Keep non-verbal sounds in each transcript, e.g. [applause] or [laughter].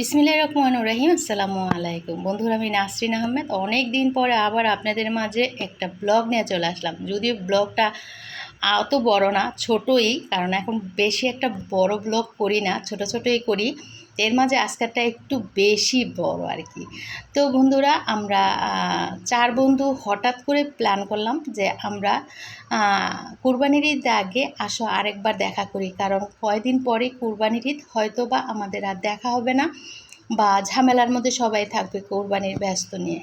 বিসমিল্লাহ রহমান রাহিম। আসসালামু আলাইকুম বন্ধুরা, আমি নাসরিন আহমেদ। অনেক দিন পরে আবার আপনাদের মাঝে একটা ব্লগ নিয়ে চলে আসলাম। যদিও ব্লগটা অত বড় না, ছোটই, কারণ এখন বেশি একটা বড় ব্লগ করি না, ছোট ছোটই করি। এর মাঝে আজকেরটা একটু বেশি বড় আর কি তো বন্ধুরা, আমরা চার বন্ধু হঠাৎ করে প্ল্যান করলাম যে আমরা কুরবানির ঈদ আগে আসো আরেকবার দেখা করি, কারণ কয়দিন পরে কুরবানির ঈদ হয়তো বা আমাদের আর দেখা হবে না। বা ঝামেলার মধ্যে সবাই থাকবে কোরবানির ব্যস্ত নিয়ে।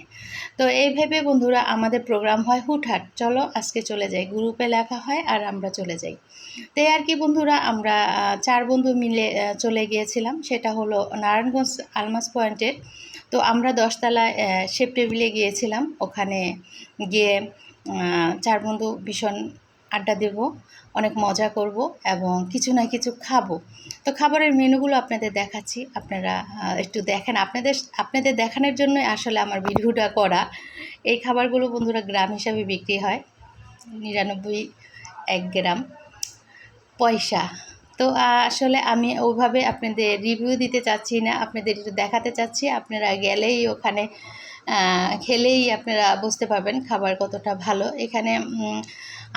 তো এই ভেবে বন্ধুরা আমাদের প্রোগ্রাম হয় হুটহাট। চলো আজকে চলে যাই। গ্রুপে লেখা হয় আর আমরা চলে যাই। তাই আর কি বন্ধুরা আমরা চার বন্ধু মিলে চলে গিয়েছিলাম। সেটা হলো নারায়ণগঞ্জ আলমাস পয়েন্টের। তো আমরা দশতলায় আহ, শেপ টেবিলে গিয়েছিলাম। ওখানে গিয়ে চার বন্ধু ভীষণ আড্ডা দেব, অনেক মজা করব এবং কিছু না কিছু খাব। তো খাবারের মেনুগুলো আপনাদের দেখাচ্ছি। আপনারা একটু দেখেন। আপনাদের আপনাদের দেখানোর জন্য আসলে আমার ভিডিওটা করা। এই খাবারগুলো বন্ধুরা গ্রাম হিসাবে বিক্রি হয়। নিরানব্বই এক গ্রাম পয়সা। তো আসলে আমি ওভাবে আপনাদের রিভিউ দিতে চাচ্ছি না, আপনাদের একটু দেখাতে চাচ্ছি। আপনারা গেলেই ওখানে খেলেই আপনারা বুঝতে পারবেন খাবার কতটা ভালো। এখানে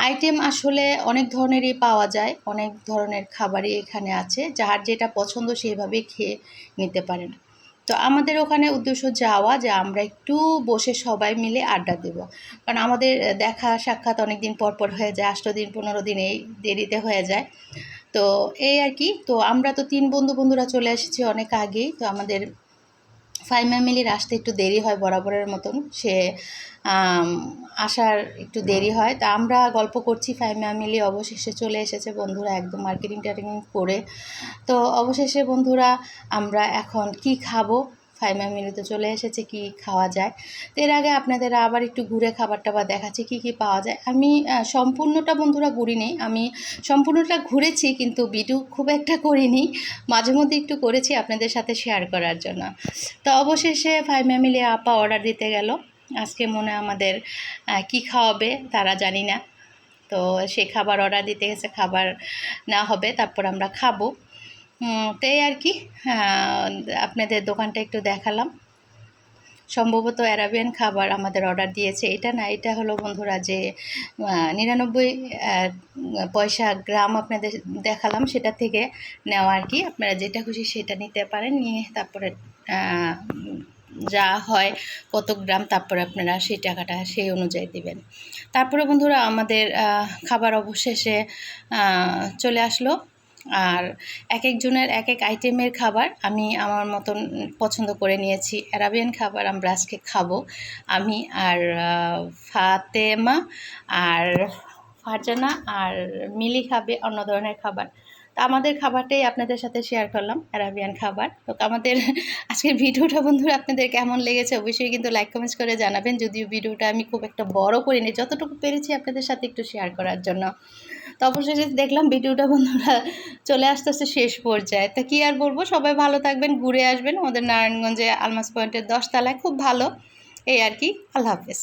আইটেম আসলে অনেক ধরনেরই পাওয়া যায়, অনেক ধরনের খাবারই এখানে আছে। যার যেটা পছন্দ সেইভাবেই খেয়ে নিতে পারেন। তো আমাদের ওখানে উদ্দেশ্য যাওয়া যে আমরা একটু বসে সবাই মিলে আড্ডা দেব। কারণ আমাদের দেখা সাক্ষাৎ অনেক দিন পর পর হয়ে যায়, আষ্ট দিন, পনেরো দিন এই দেরিতে হয়ে যায়। তো এই আর কি। তো আমরা তো তিন বন্ধু বন্ধুরা চলে এসেছি অনেক আগেই। তো আমাদের ফাইভ ফ্যামিলির আসতে একটু দেরি হয় বরাবরের মতন। সে আসার একটু দেরি হয়। তা আমরা গল্প করছি ফাইভ ফ্যামিলি। অবশেষে চলে এসেছে বন্ধুরা একদম মার্কেটিং টার্কেটিং করে। তো অবশেষে বন্ধুরা, আমরা এখন কি খাব? ফাইভ ফ্যামিলিতে চলে এসেছে কি খাওয়া যায়। তো এর আগে আপনাদের আবার একটু ঘুরে খাবার টাবার দেখাচ্ছি কি কি পাওয়া যায়। আমি সম্পূর্ণটা বন্ধুরা ঘুরিনি। আমি সম্পূর্ণটা ঘুরেছি কিন্তু ভিডিও খুব একটা করিনি। মাঝে মধ্যে একটু করেছি আপনাদের সাথে শেয়ার করার জন্য। তো অবশেষে ফাইভ ফ্যামিলি আপা অর্ডার দিতে গেল। আজকে মনে আমাদের কি খাওয়াবে তারা জানি না। তো সে খাবার অর্ডার দিতে গেছে, খাবার না হবে, তারপর আমরা খাব। উম, তো এই আর কি আপনাদের দোকানটা একটু দেখালাম। সম্ভবত অ্যারাবিয়ান খাবার আমাদের অর্ডার দিয়েছে। এটা না এটা হলো বন্ধুরা যে নিরানব্বই পয়সা গ্রাম আপনাদের দেখালাম সেটা থেকে নেওয়া আর কি। আপনারা যেটা খুশি সেটা নিতে পারেন নিয়ে তারপরে যা হয় কত গ্রাম তারপরে আপনারা সেই টাকাটা সেই অনুযায়ী দিবেন। তারপরে বন্ধুরা আমাদের খাবার অবশেষে চলে আসলো। আর এক একজনের এক এক আইটেমের খাবার আমি আমার মতন পছন্দ করে নিয়েছি। অ্যারাবিয়ান খাবার আমরা আজকে খাব। আমি আর ফাতেমা আর ফারজানা আর মিলি খাবে অন্য ধরনের খাবার। তো আমাদের খাবারটাই আপনাদের সাথে শেয়ার করলাম অ্যারাবিয়ান খাবার। তো আমাদের [laughs] আজকের ভিডিওটা বন্ধুরা আপনাদের কেমন লেগেছে অবশ্যই কিন্তু লাইক কমেন্টস করে জানাবেন। যদিও ভিডিওটা আমি খুব একটা বড় করিনি, যতটুকু পেরেছি আপনাদের সাথে একটু শেয়ার করার জন্য। তো অবশেষে দেখলাম ভিডিওটা বন্ধুরা চলে আসতে আসতে শেষ পর্যায়ে। তা কী আর বলব, সবাই ভালো থাকবেন, ঘুরে আসবেন। আমাদের নারায়ণগঞ্জে আলমাস পয়েন্টের দশতলায়, খুব ভালো। এই আর কি, আল্লাহ হাফেজ।